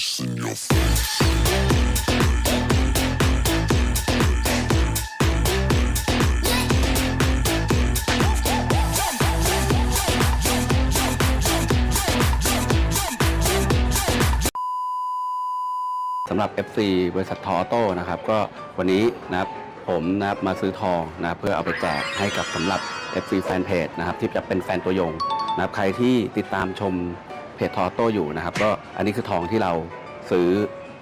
face in your face. สำหรับ FC บริษัททออโต้นะครับก็วันนี้นะผมนะมาซื้อทองนะเพื่อเอาไปแจกให้กับสำหรับ FC แฟนเพจนะครับที่จะเป็นแฟนตัวยงนะค รับใครที่ติดตามชมเพจทออโต้อยู่นะครับ ก็อันนี้คือทองที่เราซื้อ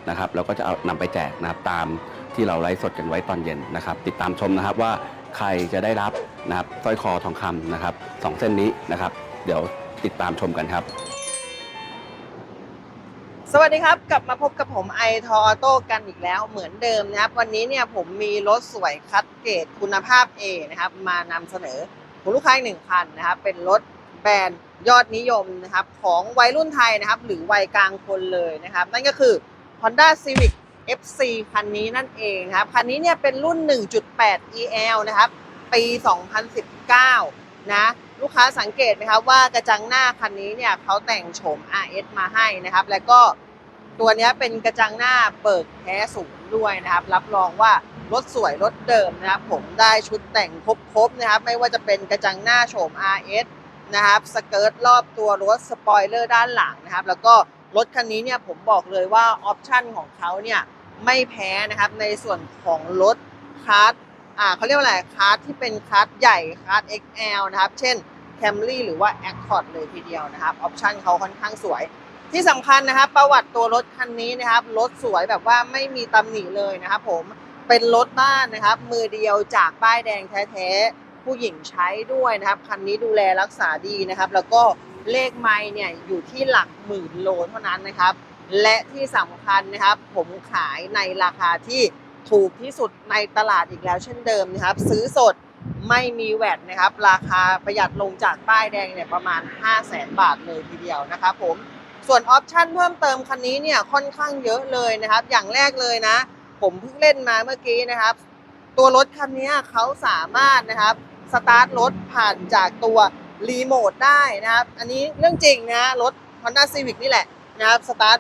นะครับเราก็จะเอานำไปแจกนะครับตามที่เราไลฟ์สดกันไว้ตอนเย็นนะครับ ติดตามชมนะครับว่าใครจะได้รับนะครับสร้อยคอทองคำนะครับสองเส้นนี้นะครับ เดี๋ยวติดตามชมกันครับ สวัสดีครับ กลับมาพบกับผมไอทออโต้กันอีกแล้วเหมือนเดิมนะครับ วันนี้เนี่ยผมมีรถสวยคัดเกรดคุณภาพ A นะครับ มานำเสนอคุณลูกค้าอีกหนึ่งคันนะครับ เป็นรถ แบรนด์ยอดนิยมนะครับของวัยรุ่นไทยนะครับ หรือวัยกลางคนเลยนะครับ นั่นก็คือ Honda Civic FC คันนี้นั่นเองนะครับคันนี้เนี่ยเป็นรุ่น 1.8 EL นะครับปี 2019 นะลูกค้าสังเกตไหมครับว่ากระจังหน้าคันนี้เนี่ยเขาแต่งโฉม RS มาให้นะครับ แล้วก็ตัวนี้เป็นกระจังหน้าเบิกแท้สูงด้วยนะครับ รับรองว่ารถสวยรถเดิมนะครับ ผมได้ชุดแต่งครบๆนะครับ ไม่ว่าจะเป็นกระจังหน้าโฉม RS นะครับสเกิร์ตรอบตัวรถสปอยเลอร์ด้านหลังนะครับ แล้วก็รถคันนี้เนี่ยผมบอกเลยว่าออปชั่นของเขาเนี่ยไม่แพ้นะครับในส่วนของรถคาร์ดอ่าเขาเรียกว่าอะไรคาร์ดที่เป็นคาร์ดใหญ่คาร์ด XL นะครับ เช่น Camry หรือว่า Accord เลยทีเดียวนะครับออปชั่นเขาค่อนข้างสวย ที่สำคัญนะครับประวัติตัวรถคันนี้นะครับรถสวยแบบว่าไม่มีตำหนิเลยนะครับผมเป็นรถบ้านนะครับ มือเดียวจากป้ายแดงแท้ๆ ผู้หญิงใช้ด้วยนะครับคันนี้ดูแลรักษาดีนะครับ แล้วก็เลขไม้เนี่ยอยู่ที่หลักหมื่นโลเท่านั้นนะครับ และที่สำคัญนะครับ ผมขายในราคาที่ถูกที่สุดในตลาดอีกแล้วเช่นเดิมนะครับ ซื้อสดไม่มีแวดนะครับ ราคาประหยัดลงจากป้ายแดงเนี่ยประมาณ 5 0 0แสนบาทเลยทีเดียวนะครับผมส่วนออปชันเพิ่มเติมคันนี้เนี่ยค่อนข้างเยอะเลยนะครับ อย่างแรกเลยนะ ผมเพิ่งเล่นมาเมื่อกี้นะครับ ตัวรถคันนี้เขาสามารถนะครับ สตาร์ทรถผ่านจากตัวรีโมทได้นะครับ อันนี้เรื่องจริงนะรถ Honda Civic นี่แหละนะครับสตาร์ท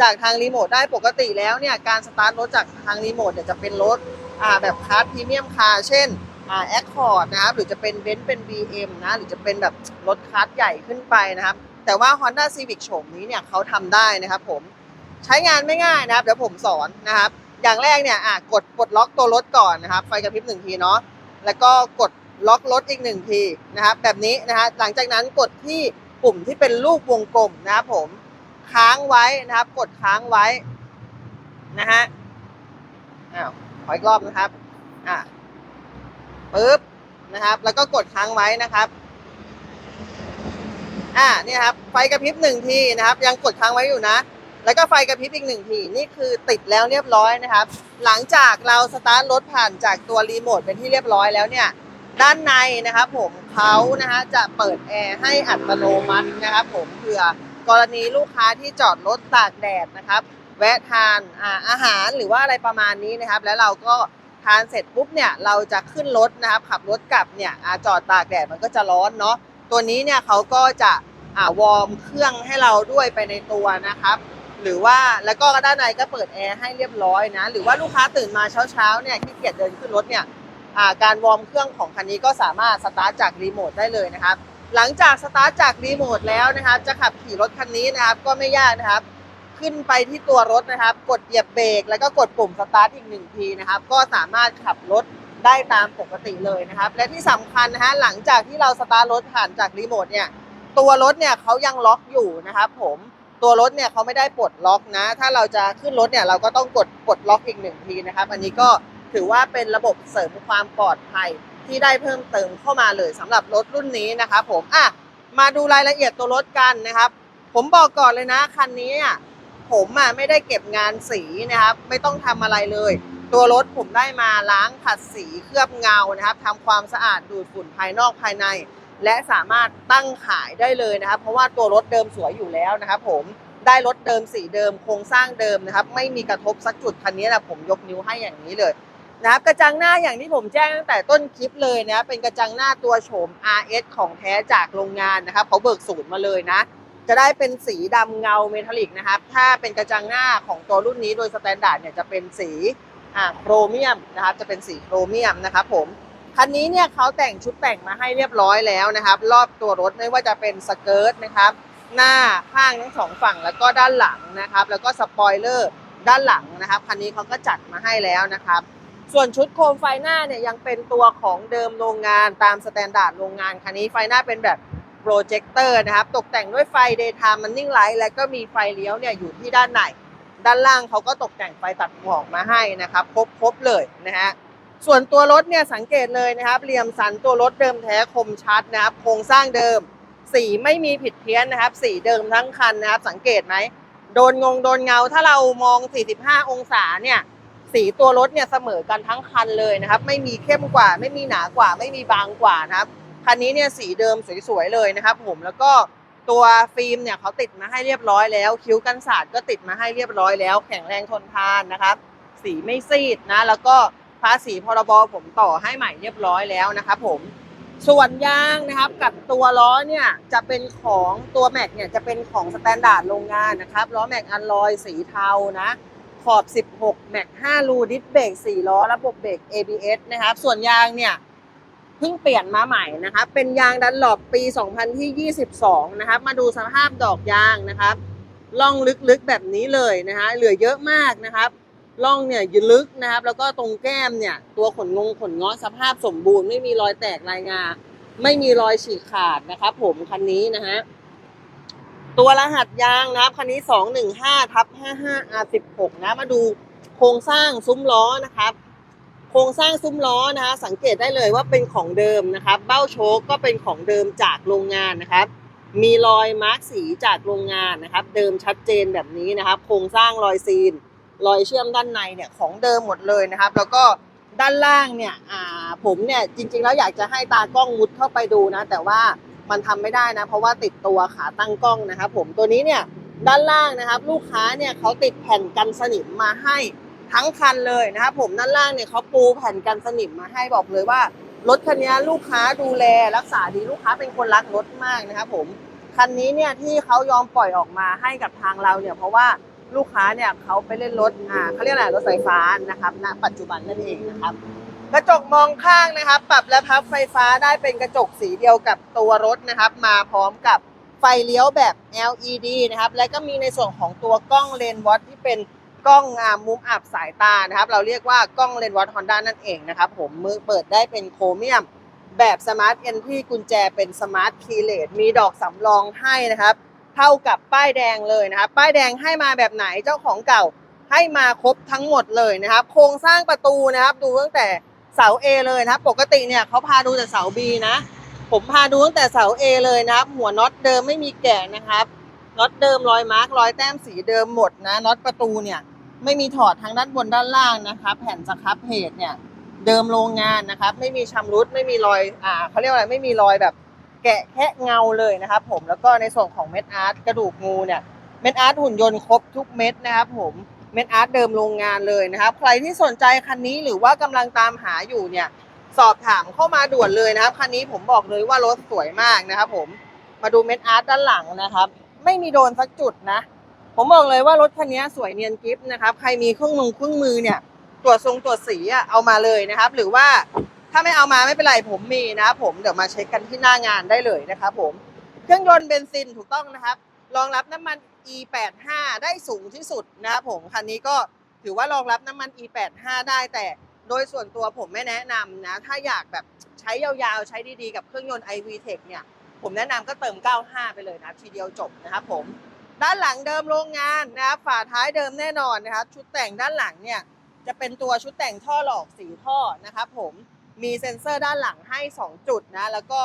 จากทางรีโมทได้ปกติแล้วเนี่ยการสตาร์ทรถจากทางรีโมทเนี่ยจะเป็นรถอ่าแบบคาร์ดพรีเมียมคาร์เช่นอ่าแอคคอร์ดนะครับหรือจะเป็นเบนซ์เป็น BM นะหรือจะเป็นแบบรถคาร์ดใหญ่ขึ้นไปนะครับ แต่ว่า Honda Civic โฉมนี้เนี่ยเขาทำได้นะครับผมใช้งานไม่ง่ายนะครับ เดี๋ยวผมสอนนะครับ อย่างแรกเนี่ยอะกดปลดล็อกตัวรถก่อนนะครับ ไฟกระพริบหนึ่งทีเนาะแล้วก็กด ล็อกรถอีกหนึ่งทีนะครับแบบนี้นะฮะหลังจากนั้นกดที่ปุ่มที่เป็นรูปวงกลมนะครับผมค้างไว้นะครับ กดค้างไว้นะฮะอ้าวขออีกรอบนะครับอะปึ๊บนะครับ แล้วก็กดค้างไว้นะครับอ่านี่ครับไฟกระพริบหนึ่งทีนะครับ ยังกดค้างไว้อยู่นะ แล้วก็ไฟกระพริบอีกหนึ่งทีนี่คือติดแล้วเรียบร้อยนะครับ หลังจากเราสตาร์ทรถผ่านจากตัวรีโมทเป็นที่เรียบร้อยแล้วเนี่ย ด้านในนะครับผมเขานะฮะจะเปิดแอร์ให้อัตโนมัตินะครับผมเผื่อกรณีลูกค้าที่จอดรถตากแดดนะครับ แวะทานอาอาหารหรือว่าอะไรประมาณนี้นะครับ แล้วเราก็ทานเสร็จปุ๊บเนี่ยเราจะขึ้นรถนะครับ ขับรถกลับเนี่ยอจอดตากแดดมันก็จะร้อนเนาะตัวนี้เนี่ยเขาก็จะอ่าวอร์มเครื่องให้เราด้วยไปในตัวนะครับ หรือว่าแล้วก็ด้านในก็เปิดแอร์ให้เรียบร้อยนะ หรือว่าลูกค้าตื่นมาเช้าๆเนี่ยขี้เกียจเดินขึ้นรถเนี่ย การวอร์มเครื่องของคันนี้ก็สามารถสตาร์ทจากรีโมทได้เลยนะครับ หลังจากสตาร์ทจากรีโมทแล้วนะครับ จะขับขี่รถคันนี้นะครับ ก็ไม่ยากนะครับ ขึ้นไปที่ตัวรถนะครับ กดเหยียบเบรกแล้วก็กดปุ่มสตาร์ทอีกหนึ่งทีนะครับ ก็สามารถขับรถได้ตามปกติเลยนะครับ และที่สำคัญนะฮะหลังจากที่เราสตาร์ทรถผ่านจากรีโมทเนี่ย ตัวรถเนี่ยเขายังล็อกอยู่นะครับผมตัวรถเนี่ยเขาไม่ได้ปลดล็อกนะ ถ้าเราจะขึ้นรถเนี่ยเราก็ต้องกดปลดล็อกอีกหนึ่งทีนะครับ อันนี้ก็ ถือว่าเป็นระบบเสริมความปลอดภัยที่ได้เพิ่มเติมเข้ามาเลยสำหรับรถรุ่นนี้นะครับผมอะมาดูรายละเอียดตัวรถกันนะครับ ผมบอกก่อนเลยนะคันนี้อะผมอะไม่ได้เก็บงานสีนะครับ ไม่ต้องทำอะไรเลย ตัวรถผมได้มาล้างขัดสีเคลือบเงานะครับทำความสะอาดดูดฝุ่นภายนอกภายใน และสามารถตั้งขายได้เลยนะครับ เพราะว่าตัวรถเดิมสวยอยู่แล้วนะครับ ผมได้รถเดิมสีเดิมโครงสร้างเดิมนะครับ ไม่มีกระทบสักจุดคันนี้นะผมยกนิ้วให้อย่างนี้เลย นะครับกระจังหน้าอย่างที่ผมแจ้งตั้งแต่ต้นคลิปเลยนะเป็นกระจังหน้าตัวโฉม RS ของแท้จากโรงงานนะครับเขาเบิกสูตรมาเลยนะ จะได้เป็นสีดำเงาเมทัลลิกนะครับ ถ้าเป็นกระจังหน้าของตัวรุ่นนี้โดยสแตนดาร์ดเนี่ยจะเป็นสีอ่าโครเมียมนะครับจะเป็นสีโครเมียมนะครับผมคันนี้เนี่ยเขาแต่งชุดแต่งมาให้เรียบร้อยแล้วนะครับ รอบตัวรถไม่ว่าจะเป็นสเกิร์ตนะครับ หน้าข้างทั้งสองฝั่งแล้วก็ด้านหลังนะครับ แล้วก็สปอยเลอร์ด้านหลังนะครับคันนี้เขาก็จัดมาให้แล้วนะครับ ส่วนชุดโคมไฟหน้าเนี่ยยังเป็นตัวของเดิมโรงงานตามสแตนดาร์ดโรงงานคันนี้ไฟหน้าเป็นแบบโปรเจคเตอร์นะครับ ตกแต่งด้วยไฟ daytime running light และก็มีไฟเลี้ยวเนี่ยอยู่ที่ด้านในด้านล่างเขาก็ตกแต่งไฟตัดหมอกมาให้นะครับ ครบครบเลยนะฮะส่วนตัวรถเนี่ยสังเกตเลยนะครับเหลี่ยมสันตัวรถเดิมแท้คมชัดนะครับ โครงสร้างเดิม สีไม่มีผิดเพี้ยนนะครับ สีเดิมทั้งคันนะครับ สังเกตไหมโดนงงโดนเงาถ้าเรามอง 45 องศาเนี่ย สีตัวรถเนี่ยเสมอกันทั้งคันเลยนะครับ ไม่มีเข้มกว่า ไม่มีหนากว่า ไม่มีบางกว่านะครับ คันนี้เนี่ยสีเดิมสวยๆเลยนะครับ ผมแล้วก็ตัวฟิล์มเนี่ยเขาติดมาให้เรียบร้อยแล้ว คิ้วกันสาดก็ติดมาให้เรียบร้อยแล้ว แข็งแรงทนทานนะครับ สีไม่ซีดนะ แล้วก็ภาษีพรบผมต่อให้ใหม่เรียบร้อยแล้วนะครับผมส่วนยางนะครับกับตัวล้อเนี่ยจะเป็นของตัวแม็กเนี่ยจะเป็นของสแตนดาร์ดโรงงานนะครับล้อแม็กอันลอยสีเทานะ ขอบ 16 แม็ก 5 รูดิสเบรก4ล้อ ระบบเบรก ABS นะครับ ส่วนยางเนี่ยเพิ่งเปลี่ยนมาใหม่นะครับ เป็นยางดันหลบปี 2022 นะครับ มาดูสภาพดอกยางนะครับล่องลึกๆแบบนี้เลยนะฮะ เหลือเยอะมากนะครับล่องเนี่ยยืลึกนะครับ แล้วก็ตรงแก้มเนี่ย ตัวขนงงขนง้อสภาพสมบูรณ์ ไม่มีรอยแตกรายงา ไม่มีรอยฉีกขาดนะครับ ผมคันนี้นะฮะ ตัวรหัสยางนะครับคันนี้215ทับ55 R16 นะมาดูโครงสร้างซุ้มล้อนะครับ โครงสร้างซุ้มล้อนะคะสังเกตได้เลยว่าเป็นของเดิมนะครับ เบ้าโชคก็เป็นของเดิมจากโรงงานนะครับ มีรอยมาร์กสีจากโรงงานนะครับ เดิมชัดเจนแบบนี้นะครับ โครงสร้างรอยซีน รอยเชื่อมด้านในเนี่ยของเดิมหมดเลยนะครับ แล้วก็ด้านล่างเนี่ยอ่าผมเนี่ยจริงๆแล้วอยากจะให้ตากล้องมุดเข้าไปดูนะ แต่ว่า มันทำไม่ได้นะ เพราะว่าติดตัวขาตั้งกล้องนะครับผมตัวนี้เนี่ยด้านล่างนะครับ ลูกค้าเนี่ยเขาติดแผ่นกันสนิมมาให้ทั้งคันเลยนะครับผมด้านล่างเนี่ยเขาปูแผ่นกันสนิมมาให้บอกเลยว่ารถคันนี้ลูกค้าดูแลรักษาดีลูกค้าเป็นคนรักรถมากนะครับผมคันนี้เนี่ยที่เขายอมปล่อยออกมาให้กับทางเราเนี่ยเพราะว่าลูกค้าเนี่ยเขาไปเล่นรถอ่าเขาเรียกอะไรรถไฟฟ้านะครับณปัจจุบันนั่นเองนะครับ กระจกมองข้างนะครับ ปรับและพับไฟฟ้าได้เป็นกระจกสีเดียวกับตัวรถนะครับ มาพร้อมกับไฟเลี้ยวแบบ LED นะครับ และก็มีในส่วนของตัวกล้องเลนส์วอตที่เป็นกล้องมุมอับสายตานะครับ เราเรียกว่ากล้องเลนส์วอตฮอนด้านั่นเองนะครับผมมือเปิดได้เป็นโครเมียม แบบสมาร์ทเอนทรีกุญแจเป็นสมาร์ทคีย์เลสมีดอกสำรองให้นะครับ เท่ากับป้ายแดงเลยนะครับ ป้ายแดงให้มาแบบไหนเจ้าของเก่าให้มาครบทั้งหมดเลยนะครับ โครงสร้างประตูนะครับ ดูตั้งแต่ เสา A เลยนะครับ ปกติเนี่ยเขาพาดูแต่เสา B นะ ผมพาดูตั้งแต่เสา A เลยนะครับ หัวน็อตเดิมไม่มีแกะนะครับน็อตเดิมรอยมาร์กรอยแต้มสีเดิมหมดนะน็อตประตูเนี่ยไม่มีถอดทางด้านบนด้านล่างนะครับ แผ่นสครับเพจเนี่ยเดิมโรงงานนะครับ ไม่มีชำรุดไม่มีรอยอ่าเขาเรียกว่าอะไรไม่มีรอยแบบแกะแคะเงาเลยนะครับ ผมแล้วก็ในส่วนของเม็ดอาร์ตกระดูกงูเนี่ยเม็ดอาร์ตหุ่นยนต์ครบทุกเม็ดนะครับผม ม็ดอาร์ตเดิมโรงงานเลยนะครับ ใครที่สนใจคันนี้หรือว่ากำลังตามหาอยู่เนี่ยสอบถามเข้ามาด่วนเลยนะครับคันนี้ผมบอกเลยว่ารถสวยมากนะครับผมมาดูเม็ดอาร์ตด้านหลังนะครับ ไม่มีโดนสักจุดนะ ผมบอกเลยว่ารถคันนี้สวยเนียนกิฟต์นะครับ ใครมีเครื่องมือเครื่องมือเนี่ยตรวจทรงตรวจสีอะเอามาเลยนะครับ หรือว่าถ้าไม่เอามาไม่เป็นไรผมมีนะครับผมเดี๋ยวมาเช็คกันที่หน้างานได้เลยนะครับผมเครื่องยนต์เบนซินถูกต้องนะครับรองรับน้ำมัน E85 ได้สูงที่สุดนะครับผมคันนี้ก็ถือว่ารองรับน้ำมัน E85 ได้แต่โดยส่วนตัวผมไม่แนะนำนะ ถ้าอยากแบบใช้ยาวๆ ใช้ดีๆ กับเครื่องยนต์ iVTEC เนี่ย ผมแนะนำก็เติม 95 ไปเลยนะ ทีเดียวจบนะครับผม ด้านหลังเดิมโรงงานนะครับฝาท้ายเดิมแน่นอนนะครับ ชุดแต่งด้านหลังเนี่ย จะเป็นตัวชุดแต่งท่อหลอกสีท่อนะครับผมมีเซ็นเซอร์ด้านหลังให้ 2 จุดนะ แล้วก็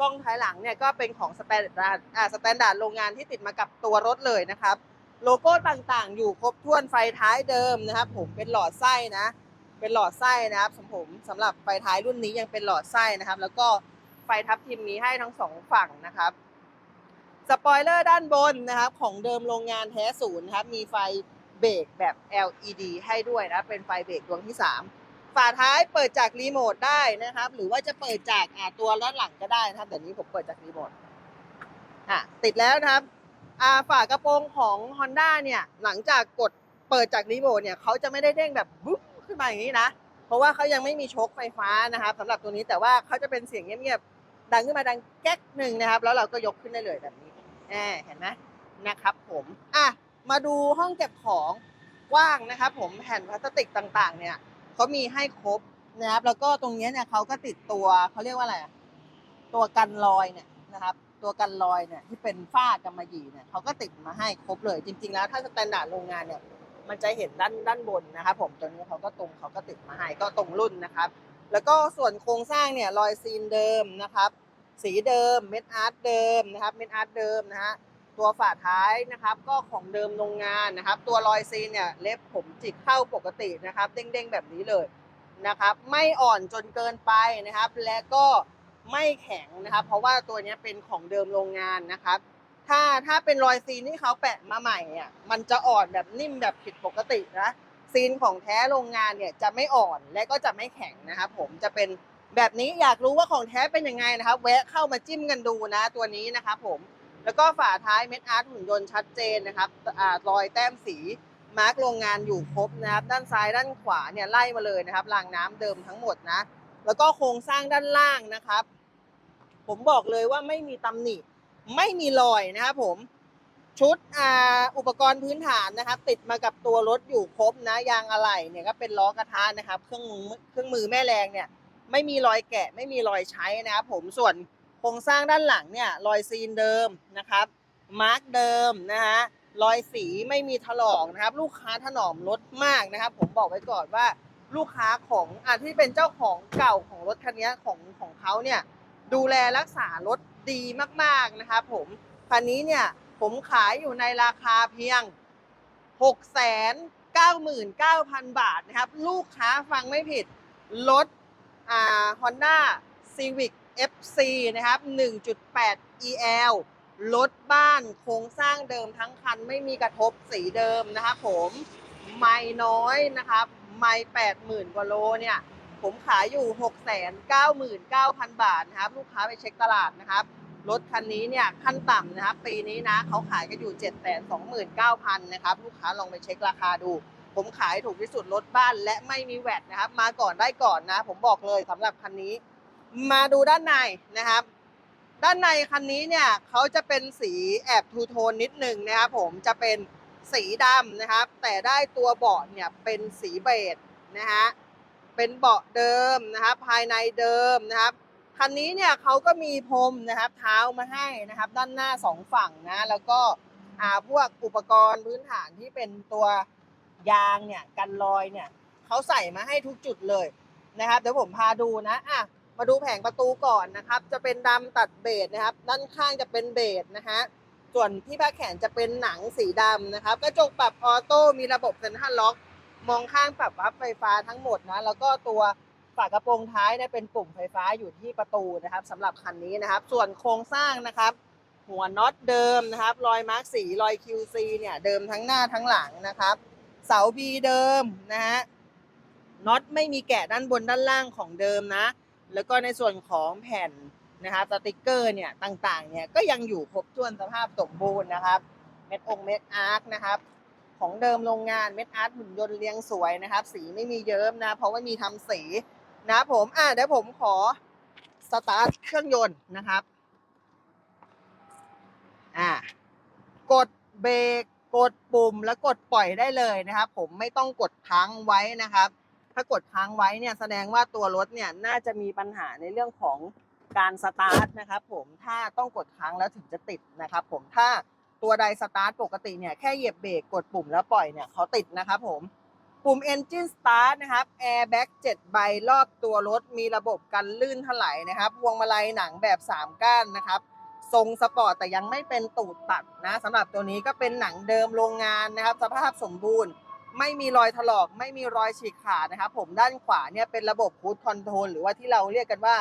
กล้องท้ายหลังเนี่ยก็เป็นของสแตนดาร์ดอ่าสแตนดาร์ดโรงงานที่ติดมากับตัวรถเลยนะครับ โลโก้ต่างๆ อยู่ครบถ้วนไฟท้ายเดิมนะครับ ผมเป็นหลอดไส้นะ เป็นหลอดไส้นะครับสำผมสำหรับไฟท้ายรุ่นนี้ยังเป็นหลอดไส้นะครับ แล้วก็ไฟทับทิมมีให้ทั้งสองฝั่งนะครับสปอยเลอร์ด้านบนนะครับ ของเดิมโรงงานแท้ศูนย์นะครับมีไฟเบรกแบบ LED ให้ด้วยนะ เป็นไฟเบรกดวงที่ 3 ฝาท้ายเปิดจากรีโมทได้นะครับ หรือว่าจะเปิดจากตัวด้านหลังก็ได้นะครับแต่นี้ผมเปิดจากรีโมทอะติดแล้วนะครับฝากระโปรงของ Honda เนี่ยหลังจากกดเปิดจากรีโมทเนี่ยเขาจะไม่ได้เด้งแบบบุ๊บขึ้นมาอย่างนี้นะ เพราะว่าเขายังไม่มีโชคไฟฟ้านะครับสำหรับตัวนี้แต่ว่าเขาจะเป็นเสียงเงียบๆดังขึ้นมาดังแก๊กหนึ่งนะครับ แล้วเราก็ยกขึ้นได้เลยแบบนี้แหมเห็นไหมนะครับผมอะมาดูห้องเก็บของกว้างนะครับ ผมแผ่นพลาสติกต่างๆ เนี่ย เขามีให้ครบนะครับ แล้วก็ตรงนี้เนี่ยเขาก็ติดตัวเขาเรียกว่าอะไรตัวกันรอยเนี่ยนะครับ ตัวกันรอยเนี่ยที่เป็นฝ้ากำมะหยี่เนี่ยเขาก็ติดมาให้ครบเลย จริง ๆ แล้วถ้าสแตนดาร์ดโรงงานเนี่ย มันจะเห็นด้านด้านบนนะครับ ผมตัวนี้เขาก็ตรงเขาก็ติดมาให้ก็ตรงรุ่นนะครับ แล้วก็ส่วนโครงสร้างเนี่ยรอยซีนเดิมนะครับ สีเดิมเม็ดอาร์ตเดิมนะครับ เม็ดอาร์ตเดิมนะฮะ ตัวฝาท้ายนะครับ ก็ของเดิมโรงงานนะครับ ตัวรอยซีนเนี่ยเล็บผมจิกเข้าปกตินะครับ เด้งๆแบบนี้เลยนะครับ ไม่อ่อนจนเกินไปนะครับ และก็ไม่แข็งนะครับ เพราะว่าตัวนี้เป็นของเดิมโรงงานนะครับ ถ้าถ้าเป็นรอยซีนที่เขาแปะมาใหม่อะมันจะอ่อนแบบนิ่มแบบผิดปกตินะซีนของแท้โรงงานเนี่ยจะไม่อ่อนและก็จะไม่แข็งนะครับ ผมจะเป็นแบบนี้อยากรู้ว่าของแท้เป็นยังไงนะครับ แวะเข้ามาจิ้มกันดูนะตัวนี้นะครับผม แล้วก็ฝาท้ายเม็ดอาร์ตหุ่นยนต์ชัดเจนนะครับอรอยแต้มสีมาร์กโรงงานอยู่ครบนะครับด้านซ้ายด้านขวาเนี่ยไล่มาเลยนะครับรางน้ำเดิมทั้งหมดนะ แล้วก็โครงสร้างด้านล่างนะครับ ผมบอกเลยว่าไม่มีตำหนิ ไม่มีรอยนะครับผมชุดออุปกรณ์พื้นฐานนะครับ ติดมากับตัวรถอยู่ครบนะยางอะไหล่เนี่ยก็เป็นล้อกระทะนะครับ เครื่องมือเครื่องมือแม่แรงเนี่ย ไม่มีรอยแกะ ไม่มีรอยใช้นะครับผมส่วน โครงสร้างด้านหลังเนี่ยรอยซีนเดิมนะครับ มาร์กเดิมนะฮะรอยสีไม่มีถลอกนะครับ ลูกค้าถนอมรถมากนะครับ ผมบอกไว้ก่อนว่าลูกค้าของอาที่เป็นเจ้าของเก่าของรถคันนี้ของของเขาเนี่ยดูแลรักษารถดีมากๆนะครับผมคันนี้เนี่ยผมขายอยู่ในราคาเพียง 6 9 9 0 0 0 บาทนะครับ ลูกค้าฟังไม่ผิด รถอ่า Honda Civic FC นะครับ 1.8 EL รถบ้านโครงสร้างเดิมทั้งคันไม่มีกระทบสีเดิมนะครับผมไม่น้อยนะครับ ไม่80,000 กว่าโลเนี่ย ผมขายอยู่ 6 9 9 0 0 0 บาทนะครับ ลูกค้าไปเช็คตลาดนะครับรถคันนี้เนี่ยขั้นต่ำนะครับ ปีนี้นะเขาขายกันอยู่ 7 2 9 0 0 0นะครับ ลูกค้าลองไปเช็คราคาดู ผมขายถูกที่สุดรถบ้านและไม่มีแวดนะครับ มาก่อนได้ก่อนนะ ผมบอกเลยสำหรับคันนี้ มาดูด้านในนะครับ ด้านในคันนี้เนี่ยเขาจะเป็นสีแอบทูโทนนิดหนึ่งนะครับผมจะเป็นสีดำนะครับ แต่ได้ตัวเบาะเนี่ยเป็นสีเบจนะฮะเป็นเบาะเดิมนะครับ ภายในเดิมนะครับคันนี้เนี่ยเขาก็มีพรมนะครับ เท้ามาให้นะครับ ด้านหน้าสองฝั่งนะ แล้วก็อ่าพวกอุปกรณ์พื้นฐานที่เป็นตัวยางเนี่ยกันรอยเนี่ยเขาใส่มาให้ทุกจุดเลยนะครับ เดี๋ยวผมพาดูนะอะ มาดูแผงประตูก่อนนะครับ จะเป็นดำตัดเบจนะครับ ด้านข้างจะเป็นเบจนะฮะส่วนที่ผ้าแขนจะเป็นหนังสีดำนะครับกระจกปรับออโต้มีระบบเซ็นทรัลล็อก มองข้างปรับวับไฟฟ้าทั้งหมดนะ แล้วก็ตัวฝากระโปรงท้ายเนี่ยเป็นปุ่มไฟฟ้าอยู่ที่ประตูนะครับสำหรับคันนี้นะครับ ส่วนโครงสร้างนะครับ หัวน็อตเดิมนะครับ รอยมาร์กสีรอย QC เนี่ยเดิมทั้งหน้าทั้งหลังนะครับ เสาบีเดิมนะฮะน็อตไม่มีแกะด้านบนด้านล่างของเดิมนะ แล้วก็ในส่วนของแผ่นนะครับสติกเกอร์เนี่ยต่างๆเนี่ยก็ยังอยู่ครบถ้วนสภาพสมบูรณ์นะครับ เม็ดองเม็ดอาร์คนะครับ ของเดิมโรงงานเม็ดอาร์ตหุ่นยนต์เรียงสวยนะครับ สีไม่มีเยิ้มนะ เพราะว่ามีทำสีนะผมอะเดี๋ยวผมขอสตาร์ทเครื่องยนต์นะครับอ่ากดเบรกกดปุ่มแล้วกดปล่อยได้เลยนะครับ ผมไม่ต้องกดค้างไว้นะครับ ถ้ากดค้างไว้เนี่ยแสดงว่าตัวรถเนี่ยน่าจะมีปัญหาในเรื่องของการสตาร์ทนะครับผมถ้าต้องกดค้างแล้วถึงจะติดนะครับผมถ้าตัวใดสตาร์ทปกติเนี่ยแค่เหยียบเบรกกดปุ่มแล้วปล่อยเนี่ยเขาติดนะครับผมปุ่ม Engine Start นะครับ Airbag 7 ใบรอบตัวรถมีระบบกันลื่นถลายนะครับพวงมาลัยหนังแบบ 3 ก้านนะครับ ทรงสปอร์ตแต่ยังไม่เป็นตูดตัดนะสำหรับตัวนี้ก็เป็นหนังเดิมโรงงานนะครับ สภาพสมบูรณ์ ไม่มีรอยถลอก ไม่มีรอยฉีกขาดนะครับผมด้านขวาเนี่ยเป็นระบบ Cruise Control หรือว่าที่เราเรียกกันว่า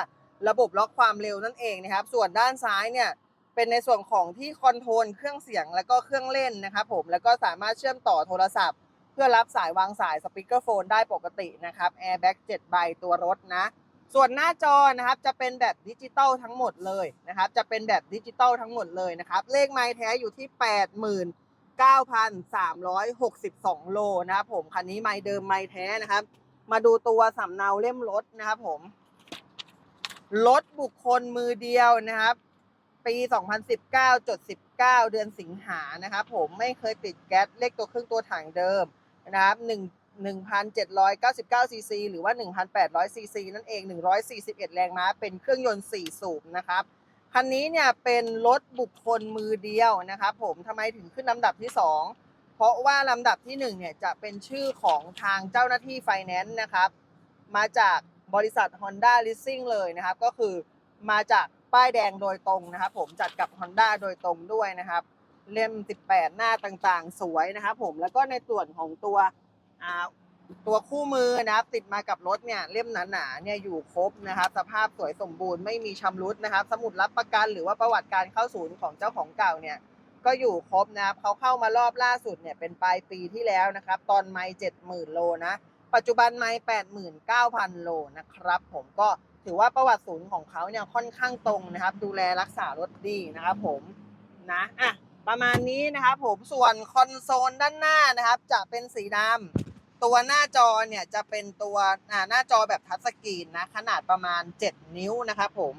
ระบบล็อกความเร็วนั่นเองนะครับ ส่วนด้านซ้ายเนี่ยเป็นในส่วนของที่คอนโทรลเครื่องเสียงแล้วก็เครื่องเล่นนะครับผมแล้วก็สามารถเชื่อมต่อโทรศัพท์ เพื่อรับสายวางสายสปีกเกอร์โฟนได้ปกตินะครับ Airbag 7ใบตัวรถนะ ส่วนหน้าจอนะครับจะเป็นแบบดิจิตอลทั้งหมดเลยนะครับจะเป็นแบบดิจิตอลทั้งหมดเลยนะครับเลขไม้แท้อยู่ที่ 9,362 โลนะครับผม คันนี้ไม้เดิมไม้แท้นะครับ มาดูตัวสำเนาเล่มรถนะครับผม รถบุคคลมือเดียวนะครับ ปี 2019จด19 เดือนสิงหานะครับผมไม่เคยติดแก๊สเลขตัวเครื่องตัวถังเดิมนะครับ1 1,799ซีซีหรือว่า 1,800ซีซีนั่นเอง 141 แรงม้า เป็นเครื่องยนต์ 4 สูบนะครับ คันนี้เนี่ยเป็นรถบุคคลมือเดียวนะครับผมทำไมถึงขึ้นลำดับที่ 2 เพราะว่าลำดับที่1เนี่ยจะเป็นชื่อของทางเจ้าหน้าที่ไฟแนนซ์นะครับ มาจากบริษัท Honda Leasing เลยนะครับ ก็คือมาจากป้ายแดงโดยตรงนะครับผมจัดกับ Honda โดยตรงด้วยนะครับ เล่ม 18 หน้าต่างๆ สวยนะครับผมแล้วก็ในส่วนของตัว ตัวคู่มือนะครับติดมากับรถเนี่ยเล่มหนาๆเนี่ยอยู่ครบนะครับสภาพสวยสมบูรณ์ไม่มีชำรุดนะครับ สมุดรับประกันหรือว่าประวัติการเข้าศูนย์ของเจ้าของเก่าเนี่ยก็อยู่ครบนะครับเขาเข้ามารอบล่าสุดเนี่ยเป็นปลายปีที่แล้วนะครับ ตอนไม่เจ็ดหมื่นโลนะ ปัจจุบันไม่แปดหมื่นเก้าพันโลนะครับ ผมก็ถือว่าประวัติศูนย์ของเขาเนี่ยค่อนข้างตรงนะครับ ดูแลรักษารถดีนะครับ ผมนะอะประมาณนี้นะครับผมส่วนคอนโซลด้านหน้านะครับ จะเป็นสีดำ ตัวหน้าจอเนี่ยจะเป็นตัวหน้าจอแบบทัชสกรีนนะขนาดประมาณ 7 นิ้วนะครับผม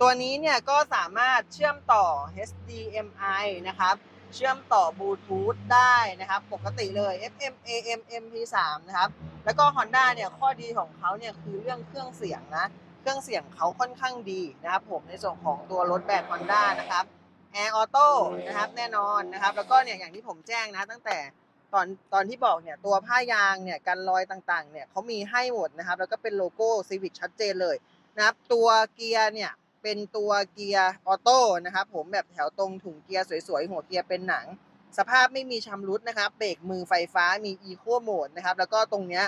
ตัวนี้เนี่ยก็สามารถเชื่อมต่อ HDMI นะครับ เชื่อมต่อบลูทูธได้นะครับ ปกติเลย FM AM MP3 นะครับ แล้วก็ Honda เนี่ยข้อดีของเขาเนี่ยคือเรื่องเครื่องเสียงนะ เครื่องเสียงเขาค่อนข้างดีนะครับผมในส่วนของตัวรถแบรนด์ Honda นะครับ Air Auto นะครับแน่นอนนะครับ แล้วก็เนี่ยอย่างที่ผมแจ้งนะตั้งแต่ ตอนตอนที่บอกเนี่ยตัวผ้ายางเนี่ยกันรอยต่างๆเนี่ยเขามีให้หมดนะครับ แล้วก็เป็นโลโก้ Civic ชัดเจนเลยนะครับ ตัวเกียร์เนี่ยเป็นตัวเกียร์ออโต้นะครับ ผมแบบแถวตรงถุงเกียร์สวยๆ หัวเกียร์เป็นหนัง สภาพไม่มีชำรุดนะครับเบรกมือไฟฟ้ามี Eco Mode นะครับ แล้วก็ตรงเนี้ย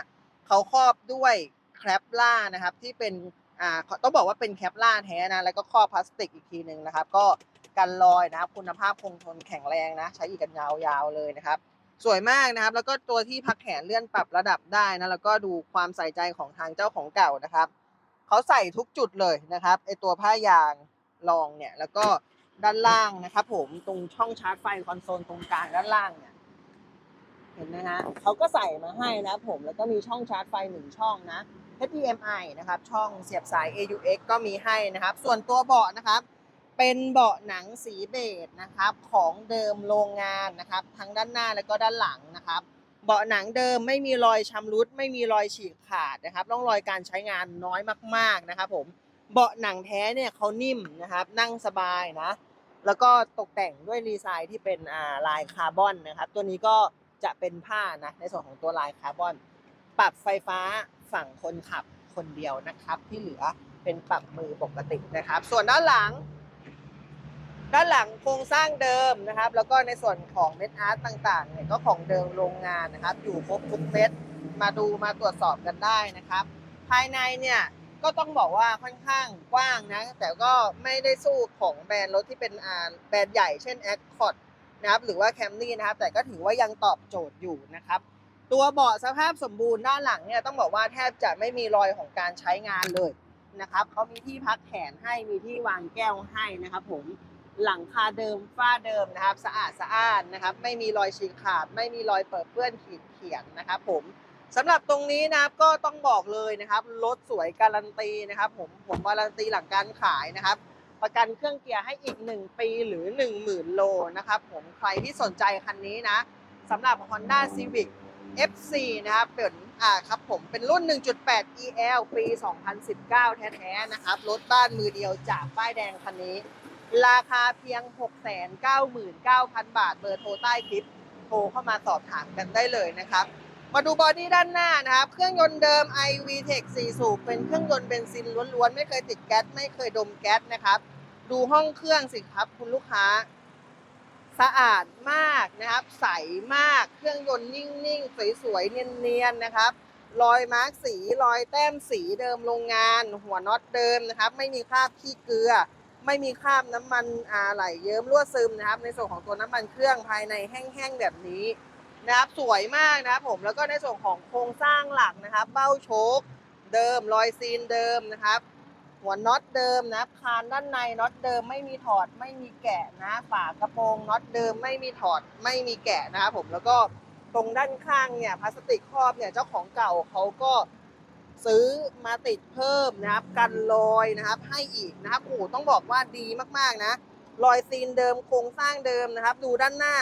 เขาครอบด้วยแคปล่านะครับที่เป็นอ่าต้องบอกว่าเป็นแคปล่าแท้นะแล้วก็ครอบพลาสติกอีกทีหนึ่งนะครับ ก็กันรอยนะครับคุณภาพคงทนแข็งแรงนะ ใช้อีกกันยาวๆเลยนะครับ สวยมากนะครับ แล้วก็ตัวที่พักแขนเลื่อนปรับระดับได้นะแล้วก็ดูความใส่ใจของทางเจ้าของเก่านะครับเขาใส่ทุกจุดเลยนะครับไอตัวผ้ายางรองเนี่ยแล้วก็ด้านล่างนะครับ ผมตรงช่องชาร์จไฟคอนโซลตรงกลางด้านล่างเนี่ยเห็นไหมฮะเขาก็ใส่มาให้นะครับผมแล้วก็มีช่องชาร์จไฟหนึ่งช่องนะ HDMI นะครับ ช่องเสียบสาย AUX ก็มีให้นะครับ ส่วนตัวเบาะนะครับ เป็นเบาะหนังสีเบจนะครับของเดิมโรงงานนะครับทั้งด้านหน้าแล้วก็ด้านหลังนะครับ เบาะหนังเดิมไม่มีรอยชำรุด ไม่มีรอยฉีกขาดนะครับร่องรอยการใช้งานน้อยมาก ๆนะครับ ผมเบาะหนังแท้เนี่ยเขานิ่มนะครับ นั่งสบายนะแล้วก็ตกแต่งด้วยดีไซน์ที่เป็นอ่าลายคาร์บอนนะครับ ตัวนี้ก็จะเป็นผ้านะในส่วนของตัวลายคาร์บอน ปรับไฟฟ้าฝั่งคนขับคนเดียวนะครับ ที่เหลือเป็นปรับมือปกตินะครับ ส่วนด้านหลัง ด้านหลังโครงสร้างเดิมนะครับ แล้วก็ในส่วนของเม็ดอาร์ตต่างๆเนี่ยก็ของเดิมโรงงานนะครับ อยู่ครบทุกเม็ดมาดูมาตรวจสอบกันได้นะครับ ภายในเนี่ยก็ต้องบอกว่าค่อนข้างกว้างนะ แต่ก็ไม่ได้สู้ของแบรนด์รถที่เป็นแบรนด์ใหญ่เช่น Accord นะครับหรือว่า Camry นะครับ แต่ก็ถือว่ายังตอบโจทย์อยู่นะครับ ตัวเบาะสภาพสมบูรณ์ด้านหลังเนี่ยต้องบอกว่าแทบจะไม่มีรอยของการใช้งานเลยนะครับเขามีที่พักแขนให้มีที่วางแก้วให้นะครับผม หลังคาเดิมฝ้าเดิมนะครับ สะอาดสะอ้านนะครับ ไม่มีรอยฉีกขาด ไม่มีรอยเปิดเปื้อนขีดเขียนนะครับผมสำหรับตรงนี้นะครับก็ต้องบอกเลยนะครับรถสวยการันตีนะครับ ผมผมการันตีหลังการขายนะครับ ประกันเครื่องเกียร์ให้อีก 1 ปีหรือ 10,000 โลนะครับผมใครที่สนใจคันนี้นะสำหรับ Honda Civic FC นะครับเป็นอ่าครับผมเป็นรุ่น 1.8 EL ปี 2019 แท้ๆนะครับรถบ้านมือเดียวจากป้ายแดงคันนี้ ราคาเพียง 699,000 บาท เบอร์โทรใต้คลิป โทรเข้ามาสอบถามกันได้เลยนะครับ มาดูบอดี้ด้านหน้านะครับ เครื่องยนต์เดิม iVTEC 4 สูบ เป็นเครื่องยนต์เบนซินล้วนๆ ไม่เคยติดแก๊ส ไม่เคยดมแก๊สนะครับ ดูห้องเครื่องสิครับคุณลูกค้า สะอาดมากนะครับ ใสมาก เครื่องยนต์นิ่งๆ สวยๆ เนียนๆ นะครับรอยมาร์กสี รอยแต้มสีเดิมโรงงาน หัวน็อตเดิมนะครับ ไม่มีคราบขี้เกลือ ไม่มีคราบน้ำมันอาไหลเยิ้มรั่วซึมนะครับ ในส่วนของตัวน้ำมันเครื่องภายในแห้งๆแบบนี้นะครับสวยมากนะครับผมแล้วก็ในส่วนของโครงสร้างหลักนะครับ เบ้าโชคเดิมรอยซีนเดิมนะครับ หัวน็อตเดิมนะคานด้านในน็อตเดิมไม่มีถอดไม่มีแกะนะฝากระโปรงน็อตเดิมไม่มีถอดไม่มีแกะนะครับผมแล้วก็ตรงด้านข้างเนี่ยพลาสติกครอบเนี่ยเจ้าของเก่าเขาก็ ซื้อมาติดเพิ่มนะครับ กันรอยนะครับ ให้อีกนะครับโอ้ต้องบอกว่าดีมากๆนะรอยซีนเดิมโครงสร้างเดิมนะครับ ดูด้านหน้า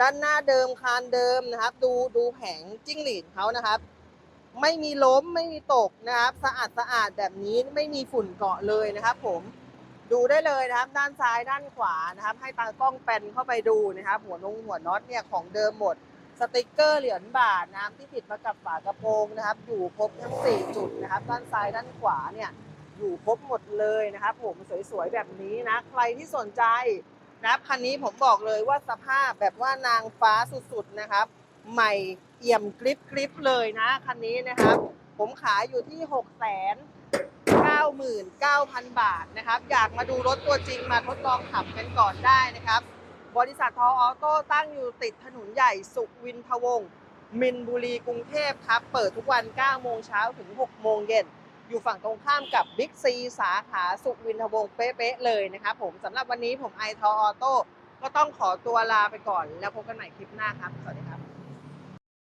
ด้านหน้าเดิมคานเดิมนะครับ ดูดูแผงจิ้งหรีดเขานะครับ ไม่มีล้มไม่มีตกนะครับ สะอาดสะอาดแบบนี้ไม่มีฝุ่นเกาะเลยนะครับ ผมดูได้เลยนะครับ ด้านซ้ายด้านขวานะครับ ให้ตากล้องแปนเข้าไปดูนะครับ หัวนงหัวน็อตเนี่ยของเดิมหมด สติกเกอร์เหรียญบาทนะครับที่ติดมากับฝากระโปรงนะครับ อยู่ครบทั้ง 4 จุดนะครับ ด้านซ้ายด้านขวาเนี่ยอยู่ครบหมดเลยนะครับ ผมสวยๆแบบนี้นะ ใครที่สนใจนะครับคันนี้ผมบอกเลยว่าสภาพแบบว่านางฟ้าสุดๆนะครับ ใหม่เอี่ยมกริบกริบเลยนะคันนี้นะครับ ผมขายอยู่ที่6 9 9 9 0 0 0 บาทนะครับ อยากมาดูรถตัวจริงมาทดลองขับกันก่อนได้นะครับ บริษัททอออโต้ตั้งอยู่ติดถนนใหญ่สุวินทวงศ์มินบุรีกรุงเทพครับ เปิดทุกวัน 9 โมงเช้าถึง 6 โมงเย็น อยู่ฝั่งตรงข้ามกับบิ๊กซีสาขาสุวินทวงศ์เป๊ะๆเลยนะครับผมสำหรับวันนี้ผมไอทอออโต้ก็ต้องขอตัวลาไปก่อนแล้วพบกันใหม่คลิปหน้าครับ สวัสดีครับ